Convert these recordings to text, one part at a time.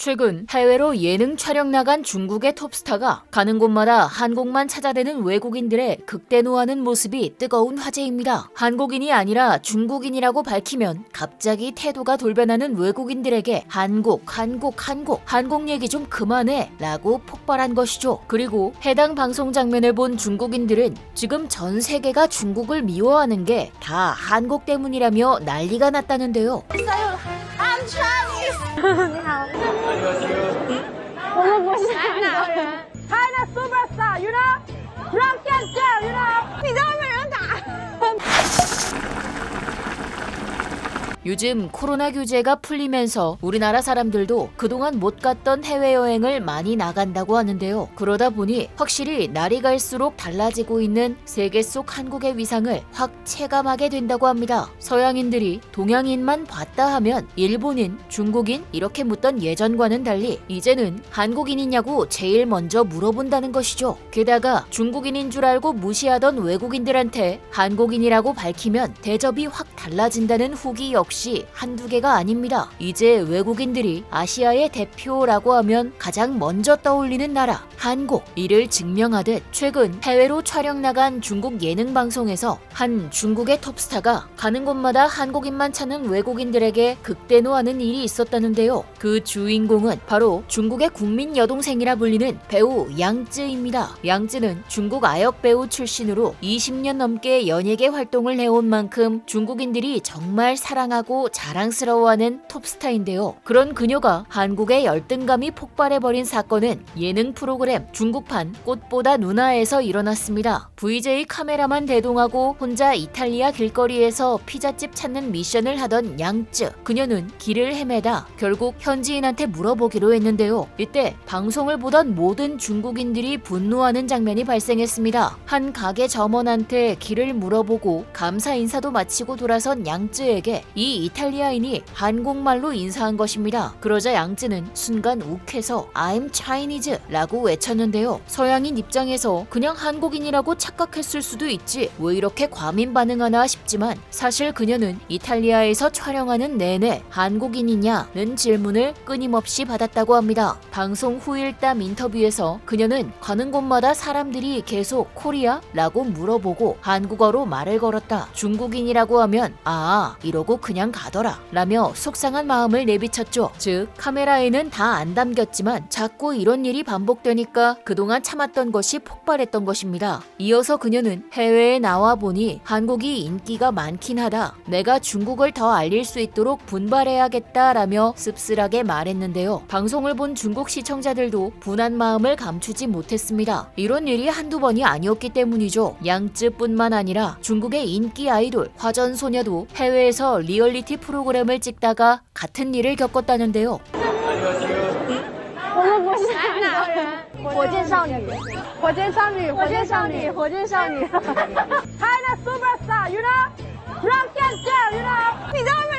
최근 해외로 예능 촬영 나간 중국의 톱스타가 가는 곳마다 한국만 찾아대는 외국인들의 극대노하는 모습이 뜨거운 화제입니다. 한국인이 아니라 중국인이라고 밝히면 갑자기 태도가 돌변하는 외국인들에게 한국, 한국, 한국, 한국 얘기 좀 그만해 라고 폭발한 것이죠. 그리고 해당 방송 장면을 본 중국인들은 지금 전 세계가 중국을 미워하는 게 다 한국 때문이라며 난리가 났다는데요. yeah. China superstar, you know? 요즘 코로나 규제가 풀리면서 우리나라 사람들도 그동안 못 갔던 해외여행을 많이 나간다고 하는데요. 그러다 보니 확실히 날이 갈수록 달라지고 있는 세계 속 한국의 위상을 확 체감하게 된다고 합니다. 서양인들이 동양인만 봤다 하면 일본인, 중국인 이렇게 묻던 예전과는 달리 이제는 한국인이냐고 제일 먼저 물어본다는 것이죠. 게다가 중국인인 줄 알고 무시하던 외국인들한테 한국인이라고 밝히면 대접이 확 달라진다는 후기 역시 한두 개가 아닙니다. 이제 외국인들이 아시아의 대표라고 하면 가장 먼저 떠올리는 나라 한국 이를 증명하듯 최근 해외로 촬영 나간 중국 예능 방송에서 한 중국의 톱스타가 가는 곳마다 한국인만 찾는 외국인들에게 극대노하는 일이 있었다는데요. 그 주인공은 바로 중국의 국민 여동생이라 불리는 배우 양쯔입니다. 양쯔는 중국 아역 배우 출신으로 20년 넘게 연예계 활동을 해온 만큼 중국인들이 정말 사랑하고 자랑스러워하는 톱스타인데요. 그런 그녀가 한국의 열등감이 폭발해버린 사건은 예능 프로그램 중국판 꽃보다 누나에서 일어났습니다. VJ 카메라만 대동하고 혼자 이탈리아 길거리에서 피자집 찾는 미션을 하던 양쯔. 그녀는 길을 헤매다 결국 현지인한테 물어보기로 했는데요. 이때 방송을 보던 모든 중국인들이 분노하는 장면이 발생했습니다. 한 가게 점원한테 길을 물어보고 감사 인사도 마치고 돌아선 양쯔에게 이 이탈리아인이 한국말로 인사한 것입니다. 그러자 양쯔는 순간 욱해서 I'm Chinese 라고 외쳤는데요. 서양인 입장에서 그냥 한국인이라고 착각했을 수도 있지 왜 이렇게 과민 반응하나 싶지만 사실 그녀는 이탈리아에서 촬영하는 내내 한국인이냐는 질문을 끊임없이 받았다고 합니다. 방송 후일담 인터뷰에서 그녀는 가는 곳마다 사람들이 계속 코리아? 라고 물어보고 한국어로 말을 걸었다. 중국인이라고 하면 아 이러고 그냥 가더라 라며 속상한 마음을 내비쳤죠. 즉 카메라에는 다 안 담겼지만 자꾸 이런 일이 반복되니까 그동안 참았던 것이 폭발했던 것입니다. 이어서 그녀는 해외에 나와 보니 한국이 인기가 많긴 하다. 내가 중국을 더 알릴 수 있도록 분발해야겠다라며 씁쓸하게 말했는데요. 방송을 본 중국 시청자들도 분한 마음을 감추지 못했습니다. 이런 일이 한두 번이 아니었기 때문이죠. 양쯔뿐만 아니라 중국의 인기 아이돌 화전소녀도 해외에서 리얼 리티 프로그램을 찍다가 같은 일을 겪었다는데요. 我们不是韩国人，火箭少女，火箭少女，火箭少女，火箭少女，China superstar，you know，Rocket girl，you know，你在外面人打。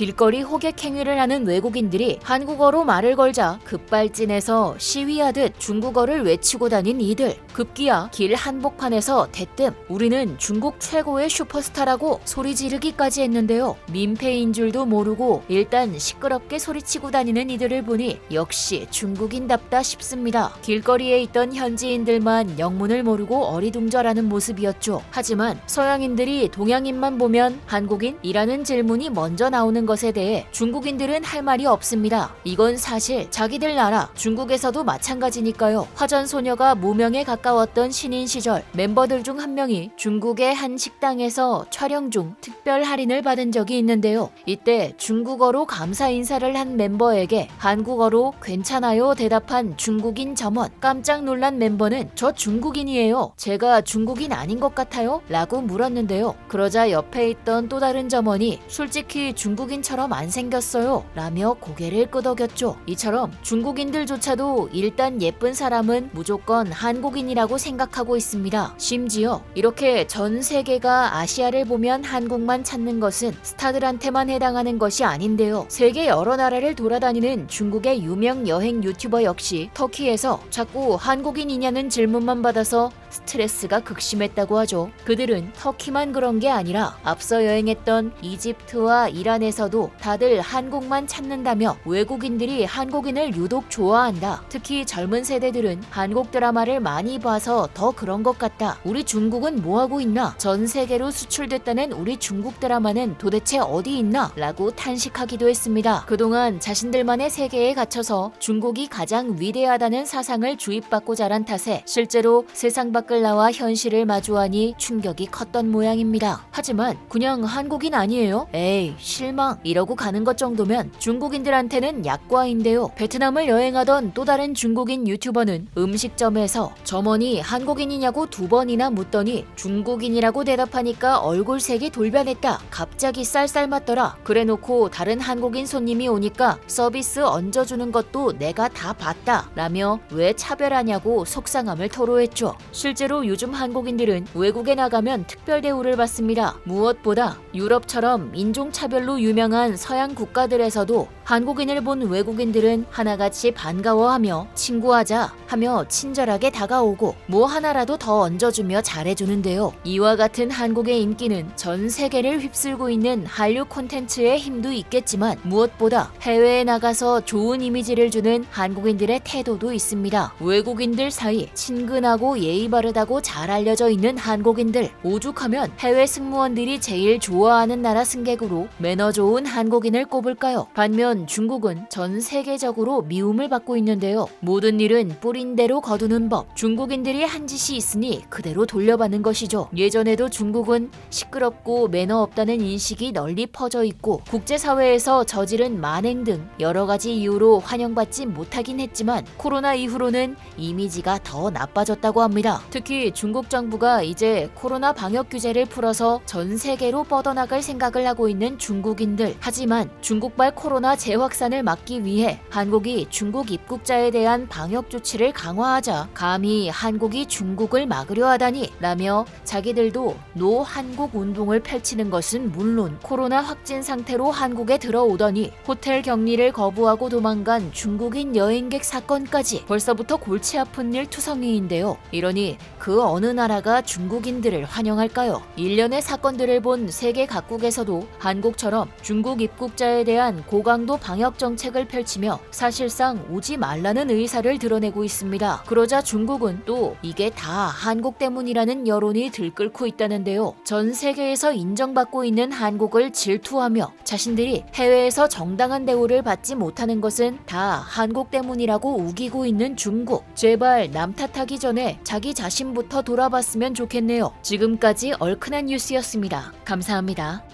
길거리 호객 행위를 하는 외국인들이 한국어로 말을 걸자 급발진해서 시위하듯 중국어를 외치고 다닌 이들. 급기야 길 한복판에서 대뜸 우리는 중국 최고의 슈퍼스타라고 소리 지르기까지 했는데요. 민폐인 줄도 모르고 일단 시끄럽게 소리치고 다니는 이들을 보니 역시 중국인답다 싶습니다. 길거리에 있던 현지인들만 영문을 모르고 어리둥절하는 모습이었죠. 하지만 서양인들이 동양인만 보면 한국인이라는 질문이 먼저 나오는 것에 대해 중국인들은 할 말이 없습니다. 이건 사실 자기들 나라 중국에서도 마찬가지니까요. 화전 소녀가 무명에 가까웠던 신인 시절 멤버들 중 한 명이 중국의 한 식당에서 촬영 중 특별 할인을 받은 적이 있는데요. 이때 중국어로 감사 인사를 한 멤버에게 한국어로 괜찮아요 대답한 중국인 점원. 깜짝 놀란 멤버는 저 중국인이에요. 제가 중국인 아닌 것 같아요? 라고 물었는데요. 그러자 옆에 있던 또 다른 점원이 솔직히 중국인 처럼 안 생겼어요. 라며 고개를 끄덕였죠. 이처럼 중국인들조차도 일단 예쁜 사람은 무조건 한국인이라고 생각하고 있습니다. 심지어 이렇게 전 세계가 아시아를 보면 한국만 찾는 것은 스타들한테만 해당하는 것이 아닌데요. 세계 여러 나라를 돌아다니는 중국의 유명 여행 유튜버 역시 터키에서 자꾸 한국인이냐는 질문만 받아서 스트레스가 극심했다고 하죠. 그들은 터키만 그런 게 아니라 앞서 여행했던 이집트와 이란에서 중국에서도 다들 한국만 찾는다며 외국인들이 한국인을 유독 좋아한다. 특히 젊은 세대들은 한국 드라마를 많이 봐서 더 그런 것 같다. 우리 중국은 뭐 하고 있나? 전 세계로 수출됐다는 우리 중국 드라마는 도대체 어디 있나? 라고 탄식하기도 했습니다. 그동안 자신들만의 세계에 갇혀서 중국이 가장 위대하다는 사상을 주입받고 자란 탓에 실제로 세상 밖을 나와 현실을 마주하니 충격이 컸던 모양입니다. 하지만 그냥 한국인 아니에요? 에이 실망 이러고 가는 것 정도면 중국인들한테는 약과인데요. 베트남을 여행하던 또 다른 중국인 유튜버는 음식점에서 점원이 한국인이냐고 두 번이나 묻더니 중국인이라고 대답하니까 얼굴색이 돌변했다. 갑자기 쌀쌀 맞더라. 그래놓고 다른 한국인 손님이 오니까 서비스 얹어주는 것도 내가 다 봤다. 라며 왜 차별하냐고 속상함을 토로했죠. 실제로 요즘 한국인들은 외국에 나가면 특별 대우를 받습니다. 무엇보다 유럽처럼 인종차별로 유명 한 서양 국가들에서도 한국인을 본 외국인들은 하나같이 반가워하며 친구하자 하며 친절하게 다가오고 뭐 하나라도 더 얹어주며 잘해주는데요. 이와 같은 한국의 인기는 전 세계를 휩쓸고 있는 한류 콘텐츠의 힘도 있겠지만 무엇보다 해외에 나가서 좋은 이미지를 주는 한국인들의 태도도 있습니다. 외국인들 사이 친근하고 예의 바르다고 잘 알려져 있는 한국인들 오죽하면 해외 승무원들이 제일 좋아하는 나라 승객으로 매너 좋은 한국인을 꼽을까요? 반면 중국은 전 세계적으로 미움을 받고 있는데요. 모든 일은 뿌린 대로 거두는 법. 중국인들이 한 짓이 있으니 그대로 돌려받는 것이죠. 예전에도 중국은 시끄럽고 매너 없다는 인식이 널리 퍼져 있고 국제사회에서 저지른 만행 등 여러 가지 이유로 환영받지 못하긴 했지만 코로나 이후로는 이미지가 더 나빠졌다고 합니다. 특히 중국 정부가 이제 코로나 방역 규제를 풀어서 전 세계로 뻗어나갈 생각을 하고 있는 중국인들. 하지만 중국발 코로나 재확산을 막기 위해 한국이 중국 입국자에 대한 방역 조치를 강화하자 감히 한국이 중국을 막으려 하다니 라며 자기들도 노 한국 운동을 펼치는 것은 물론 코로나 확진 상태로 한국에 들어오더니 호텔 격리를 거부하고 도망간 중국인 여행객 사건까지 벌써부터 골치 아픈 일 투성이인데요. 이러니 그 어느 나라가 중국인들을 환영할까요? 일련의 사건들을 본 세계 각국에서도 한국처럼 중국 입국자에 대한 고 강도 방역 정책을 펼치며 사실상 오지 말라는 의사를 드러내고 있습니다. 그러자 중국은 또 이게 다 한국 때문이라는 여론이 들끓고 있다는데요. 전 세계에서 인정받고 있는 한국을 질투하며 자신들이 해외에서 정당한 대우를 받지 못하는 것은 다 한국 때문이라고 우기고 있는 중국. 제발 남 탓하기 전에 자기 자신부터 돌아봤으면 좋겠네요. 지금까지 얼큰한 뉴스였습니다. 감사합니다.